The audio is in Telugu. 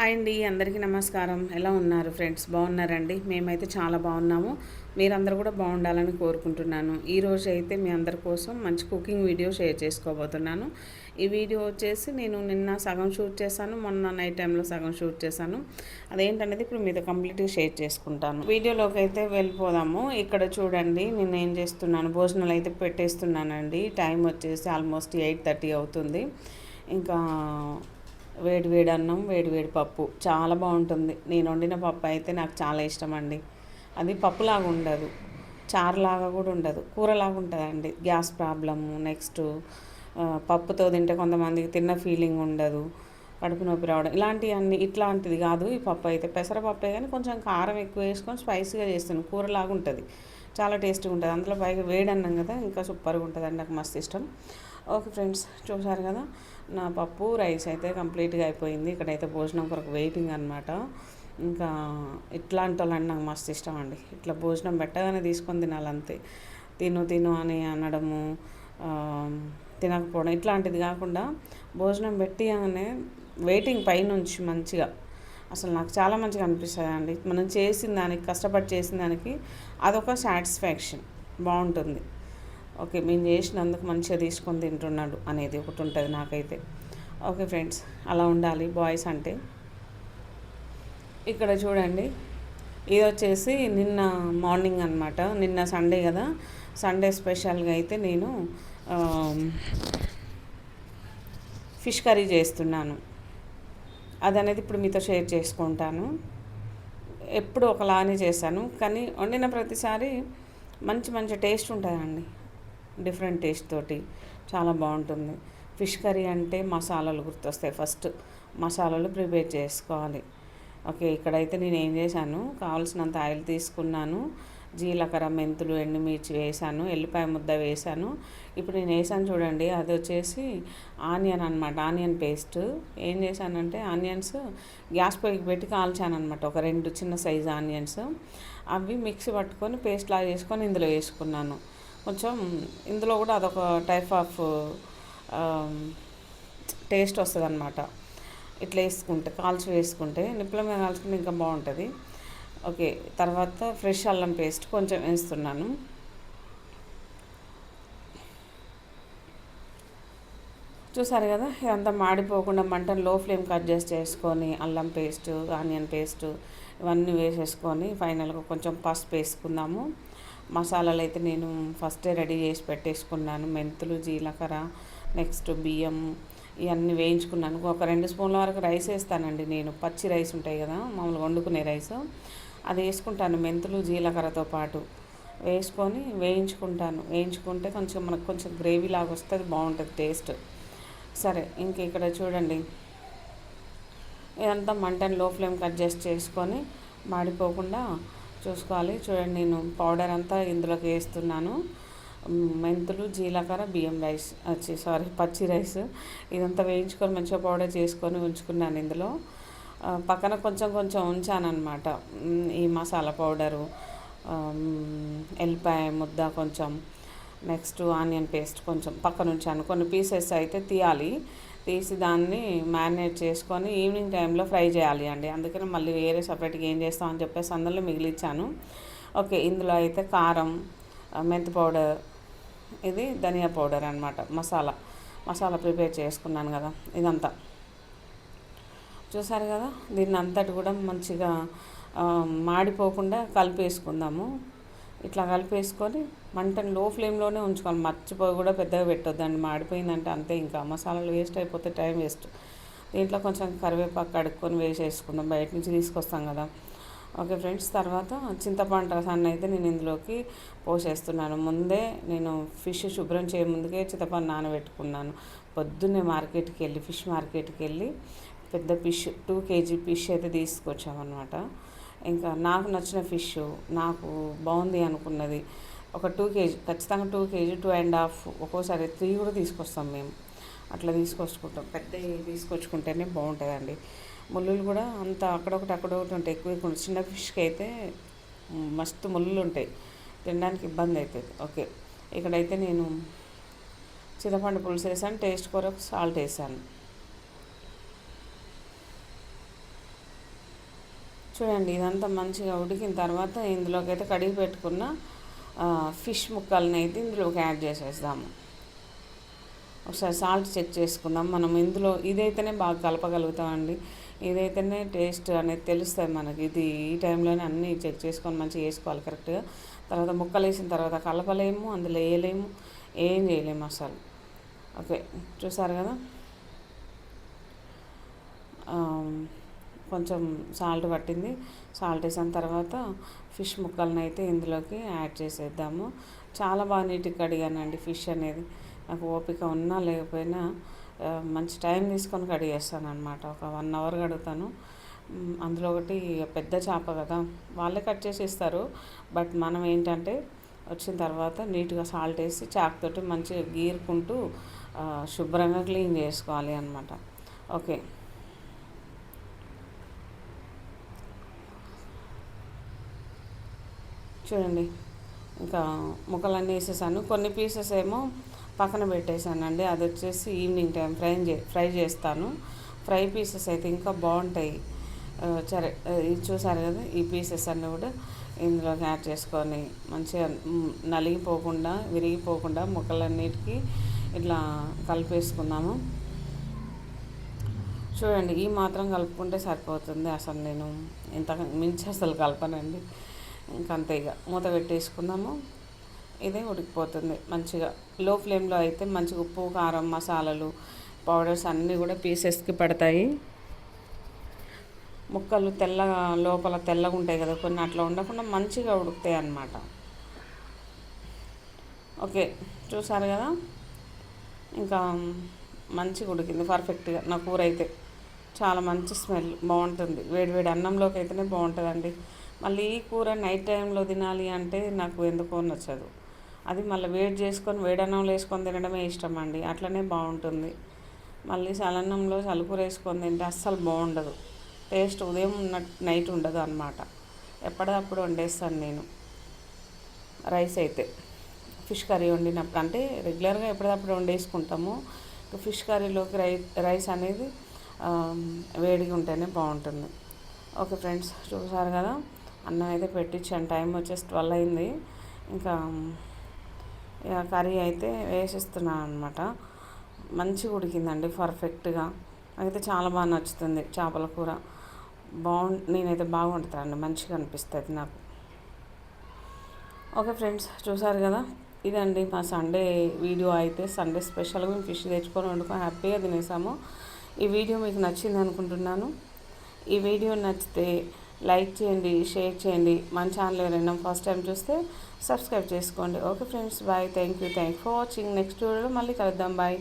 హాయ్ అండి అందరికీ నమస్కారం. ఎలా ఉన్నారు ఫ్రెండ్స్? బాగున్నారండి? మేమైతే చాలా బాగున్నాము. మీరందరూ కూడా బాగుండాలని కోరుకుంటున్నాను. ఈరోజు అయితే మీ అందరి కోసం మంచి కుకింగ్ వీడియో షేర్ చేసుకోబోతున్నాను. ఈ వీడియో వచ్చేసి నేను నిన్న సగం షూట్ చేశాను. మొన్న నైట్ టైంలో సగం షూట్ చేశాను. అదేంటనేది ఇప్పుడు మీతో కంప్లీట్గా షేర్ చేసుకుంటాను. వీడియోలోకి అయితే వెళ్ళిపోదాము. ఇక్కడ చూడండి నేను ఏం చేస్తున్నాను? భోజనాలు అయితే పెట్టేస్తున్నానండి. టైం వచ్చేసి ఆల్మోస్ట్ ఎయిట్ థర్టీ అవుతుంది. ఇంకా వేడి వేడి అన్నం వేడి వేడి పప్పు. చాలా బాగుంటుంది. నేను వండిన పప్పు అయితే నాకు చాలా ఇష్టం అండి అది పప్పులాగా ఉండదు. చారులాగా కూడా ఉండదు. కూరలాగా ఉంటుందండి. గ్యాస్ ప్రాబ్లము నెక్స్ట్ పప్పుతో తింటే కొంతమందికి తిన్న ఫీలింగ్ ఉండదు. కడుపు నొప్పి రావడం. ఇలాంటివన్నీ ఇట్లాంటిది కాదు. ఈ పప్పు అయితే పెసరపప్పే కానీ కొంచెం కారం ఎక్కువ వేసుకొని స్పైసీగా చేస్తాను. కూరలాగా ఉంటుంది. చాలా టేస్టీగా ఉంటుంది. అందులో పైగా వేడి అన్నం కదా ఇంకా సూపర్గా ఉంటుంది నాకు మస్తు ఇష్టం. ఓకే ఫ్రెండ్స్ చూసారు కదా? నా పప్పు రైస్ అయితే కంప్లీట్గా అయిపోయింది. ఇక్కడైతే భోజనం కొరకు వెయిటింగ్ అనమాట ఇంకా ఇట్లాంటి వాళ్ళని నాకు మస్తు ఇష్టం అండి. ఇట్లా భోజనం పెట్టగానే తీసుకొని తినాలంతే. తిను తిను అని అనడము తినకపోవడం ఇట్లాంటిది కాకుండా భోజనం పెట్టిగానే వెయిటింగ్ పైనుంచి మంచిగా. అసలు నాకు చాలా మంచిగా అనిపిస్తుంది అండి మనం చేసిన దానికి కష్టపడి చేసిన దానికి అదొక సాటిస్ఫాక్షన్. బాగుంటుంది. ఓకే మేము చేసినందుకు మంచిగా తీసుకొని తింటున్నాడు అనేది ఒకటి ఉంటుంది నాకైతే. ఓకే ఫ్రెండ్స్ అలా ఉండాలి బాయ్స్ అంటే. ఇక్కడ చూడండి ఇది వచ్చేసి నిన్న మార్నింగ్ అనమాట నిన్న సండే కదా సండే స్పెషల్గా అయితే నేను ఫిష్ కర్రీ చేస్తున్నాను. అది అనేది ఇప్పుడు మీతో షేర్ చేసుకుంటాను. ఎప్పుడు ఒకలానే చేశాను కానీ వండిన ప్రతిసారి మంచి మంచి టేస్ట్ ఉంటుందండి డిఫరెంట్ టేస్ట్ తోటి చాలా బాగుంటుంది. ఫిష్ కర్రీ అంటే మసాలాలు గుర్తొస్తాయి. ఫస్ట్ మసాలాలు ప్రిపేర్ చేసుకోవాలి. ఓకే ఇక్కడైతే నేను ఏం చేశాను? కావాల్సినంత ఆయిల్ తీసుకున్నాను. జీలకర్ర మెంతులు ఎండుమిర్చి వేసాను. ఎల్లిపాయ ముద్ద వేసాను. ఇప్పుడు నేను వేసాను చూడండి అది వచ్చేసి ఆనియన్ అనమాట ఆనియన్ పేస్ట్. ఏం చేశానంటే ఆనియన్స్ గ్యాస్ పొయ్యికి పెట్టి కాల్చాను అనమాట ఒక రెండు చిన్న సైజు ఆనియన్స్. అవి మిక్సీ పట్టుకొని పేస్ట్లా చేసుకొని ఇందులో వేసుకున్నాను. కొంచెం ఇందులో కూడా అదొక టైప్ ఆఫ్ టేస్ట్ వస్తుంది అనమాట ఇట్లా వేసుకుంటే కాల్చి వేసుకుంటే నిప్పుల మీద కాల్చుకుంటే ఇంకా బాగుంటుంది. ఓకే తర్వాత ఫ్రెష్ అల్లం పేస్ట్ కొంచెం వేస్తున్నాను. చూసారు కదా ఇదంతా మాడిపోకుండా మంటను లో ఫ్లేమ్ కట్ చేసి చేసుకొని అల్లం పేస్ట్ ఆనియన్ పేస్ట్ ఇవన్నీ వేసేసుకొని ఫైనల్గా కొంచెం పసుపు వేసుకుందాము. మసాలాలు అయితే నేను ఫస్టే రెడీ చేసి పెట్టేసుకున్నాను. మెంతులు జీలకర్ర నెక్స్ట్ బియ్యం ఇవన్నీ వేయించుకున్నాను. ఒక రెండు స్పూన్ల వరకు రైస్ వేస్తానండి నేను. పచ్చి రైస్ ఉంటాయి కదా మామూలుగా వండుకునే రైస్. అది వేసుకుంటాను. మెంతులు జీలకర్రతో పాటు వేసుకొని వేయించుకుంటాను. వేయించుకుంటే కొంచెం మనకు కొంచెం గ్రేవీ లాగా వస్తుంది బాగుంటుంది టేస్ట్. సరే ఇంక ఇక్కడ చూడండి. ఇదంతా మంటను లో ఫ్లేమ్ అడ్జస్ట్ చేసుకొని మాడిపోకుండా చూసుకోవాలి. చూడండి నేను పౌడర్ అంతా ఇందులోకి వేస్తున్నాను. మెంతులు జీలకర్ర బియ్యం రైస్ వచ్చి సారీ పచ్చి రైస్. ఇదంతా వేయించుకొని మంచిగా పౌడర్ చేసుకొని ఉంచుకున్నాను ఇందులో. పక్కన కొంచెం కొంచెం ఉంచానమాట ఈ మసాలా పౌడరు ఎల్లిపాయ ముద్ద కొంచెం నెక్స్ట్ ఆనియన్ పేస్ట్ కొంచెం పక్కన ఉంచాను. కొన్ని పీసెస్ అయితే తీయాలి. తీసి దాన్ని మ్యారినేట్ చేసుకొని ఈవినింగ్ టైంలో ఫ్రై చేయాలి అండి. అందుకని మళ్ళీ వేరే సపరేట్గా ఏం చేస్తామని చెప్పేసి అందులో మిగిలిచ్చాను. ఓకే ఇందులో అయితే కారం మెంతి పౌడర్ ఇది ధనియా పౌడర్ అనమాట మసాలా. మసాలా ప్రిపేర్ చేసుకున్నాను కదా ఇదంతా. చూసారు కదా దీన్ని అంతటి కూడా మంచిగా మాడిపోకుండా కలిపేసుకుందాము. ఇట్లా కలిపేసుకొని మంటను లో ఫ్లేమ్లోనే ఉంచుకోవాలి. మర్చిపోయి కూడా పెద్దగా పెట్టొద్దండి మాడిపోయిందంటే అంతే ఇంకా. మసాలాలు వేస్ట్ అయిపోతే టైం వేస్ట్. దీంట్లో కొంచెం కరివేపాకు కడుక్కొని వేసేసుకుందాం. బయట నుంచి తీసుకొస్తాం కదా. ఓకే ఫ్రెండ్స్ తర్వాత చింతపండు రసాన్ని అయితే నేను ఇందులోకి పోసేస్తున్నాను. ముందే నేను ఫిష్ శుభ్రం చేయ ముందుకే చింతపండు నానబెట్టుకున్నాను. పొద్దున్నే మార్కెట్కి వెళ్ళి ఫిష్ మార్కెట్కి వెళ్ళి పెద్ద ఫిష్ టూ కేజీ ఫిష్ అయితే తీసుకొచ్చామన్నమాట. ఇంకా నాకు నచ్చిన ఫిష్ నాకు బాగుంది అనుకున్నది. ఒక టూ కేజీ ఖచ్చితంగా two KG two and half ఒక్కోసారి త్రీ కూడా తీసుకొస్తాం మేము. అట్లా తీసుకొచ్చుకుంటాం. పెద్ద తీసుకొచ్చుకుంటేనే బాగుంటుందండి. ముళ్ళులు కూడా అంత అక్కడొకటి అక్కడొకటి ఉంటాయి. ఎక్కువ ఎక్కువ చిన్న ఫిష్కి అయితే మస్తు ముళ్ళు ఉంటాయి. తినడానికి ఇబ్బంది అవుతుంది ఓకే. ఇక్కడైతే నేను చింతపండు పులుసు వేసాను టేస్ట్ కొరకు సాల్ట్ వేసాను. చూడండి ఇదంతా మంచిగా ఉడికిన తర్వాత ఇందులోకి అయితే కడిగి పెట్టుకున్న ఫిష్ ముక్కల్ని అయితే ఇందులోకి యాడ్ చేసేద్దాము ఒకసారి సాల్ట్ చెక్ చేసుకుందాం. మనం ఇందులో ఇదైతేనే బాగా కలపగలుగుతామండి. ఇదైతేనే టేస్ట్ అనేది తెలుస్తుంది మనకి. ఇది ఈ టైంలోనే అన్నీ చెక్ చేసుకొని మంచిగా వేసుకోవాలి కరెక్ట్గా. తర్వాత ముక్కలు వేసిన తర్వాత కలపలేము అందులో వేయలేము ఏం చేయలేము అసలు. ఓకే చూసారు కదా? కొంచెం సాల్ట్ పట్టింది. సాల్ట్ వేసిన తర్వాత ఫిష్ ముక్కలను అయితే ఇందులోకి యాడ్ చేసేద్దాము. చాలా బాగా నీట్గా కడిగానండి ఫిష్ అనేది. నాకు ఓపిక ఉన్నా లేకపోయినా మంచి టైం తీసుకొని కడిగేస్తాను అనమాట ఒక వన్ అవర్ కడుగుతాను. అందులో ఒకటి పెద్ద చేప కదా వాళ్ళే కట్ చేసి ఇస్తారు. బట్ మనం ఏంటంటే వచ్చిన తర్వాత నీట్గా సాల్ట్ వేసి చాకుతోటి మంచిగా గీరుకుంటూ శుభ్రంగా క్లీన్ చేసుకోవాలి అనమాట ఓకే. చూడండి. ఇంకా ముక్కలన్నీ వేసేసాను. కొన్ని పీసెస్ ఏమో పక్కన పెట్టేశానండి. అది వచ్చేసి ఈవినింగ్ టైం ఫ్రై ఫ్రై చేస్తాను. ఫ్రై పీసెస్ అయితే ఇంకా బాగుంటాయి. సరే ఇది చూసారు కదా ఈ పీసెస్ అన్నీ కూడా ఇందులోకి యాడ్ చేసుకొని మంచిగా నలిగిపోకుండా విరిగిపోకుండా ముక్కలన్నిటికీ ఇట్లా కలిపేసుకున్నాము చూడండి ఈ మాత్రం కలుపుకుంటే సరిపోతుంది. అసలు నేను ఇంత మించి అసలు కలపనండి. ఇంకంతే ఇక. మూత పెట్టేసుకుందాము. ఇదే ఉడికిపోతుంది మంచిగా. లో ఫ్లేమ్లో అయితే మంచిగా ఉప్పు కారం మసాలాలు పౌడర్స్ అన్నీ కూడా పీసెస్కి పడతాయి. ముక్కలు తెల్లగా లోపల తెల్లగా ఉంటాయి కదా కొన్ని అట్లా ఉండకుండా మంచిగా ఉడుకుతాయి అన్నమాట. ఓకే చూసారు కదా? ఇంకా మంచిగా ఉడికింది పర్ఫెక్ట్గా. నా కూర అయితే చాలా మంచి స్మెల్. బాగుంటుంది. వేడి వేడి అన్నంలోకి అయితేనే బాగుంటుందండి. మళ్ళీ ఈ కూర నైట్ టైంలో తినాలి అంటే నాకు ఎందుకో నచ్చదు. అది మళ్ళీ వేడి చేసుకొని వేడన్నంలో వేసుకొని తినడమే ఇష్టం అండి. అట్లనే బాగుంటుంది. మళ్ళీ చలన్నంలో చలుకూర వేసుకొని తింటే అస్సలు బాగుండదు. టేస్ట్ ఉదయం ఉన్న నైట్ ఉండదు అనమాట ఎప్పటికప్పుడు వండేస్తాను నేను. రైస్ అయితే. ఫిష్ కర్రీ వండినప్పుడు అంటే రెగ్యులర్గా ఎప్పటికప్పుడు వండేసుకుంటాము. ఫిష్ కర్రీలోకి రై రైస్ అనేది వేడిగా ఉంటేనే బాగుంటుంది. ఓకే ఫ్రెండ్స్ చూసారు కదా? అన్నం అయితే పెట్టించాను. టైం వచ్చేసి ట్వెల్వ్ అయింది. ఇంకా ఇక కర్రీ అయితే వేసిస్తున్నాను అనమాట మంచిగా ఉడికిందండి పర్ఫెక్ట్గా. అయితే చాలా బాగా నచ్చుతుంది చేపల కూర. బాగు నేనైతే బాగా వండుతానండి మంచిగా అనిపిస్తుంది నాకు. ఓకే ఫ్రెండ్స్ చూసారు కదా? ఇదండి మా సండే వీడియో అయితే. సండే స్పెషల్గా మేము ఫిష్ తెచ్చుకొని వండుకొని హ్యాపీగా తినేసాము. ఈ వీడియో మీకు నచ్చింది అనుకుంటున్నాను. ఈ వీడియో నచ్చితే లైక్ చేయండి షేర్ చేయండి. మన ఛానల్ ఎవరైనా ఫస్ట్ టైం చూస్తే సబ్స్క్రైబ్ చేసుకోండి. Okay friends bye. Thank you thank for watching. Next వీడియోలో మళ్ళీ కలుద్దాం. బాయ్.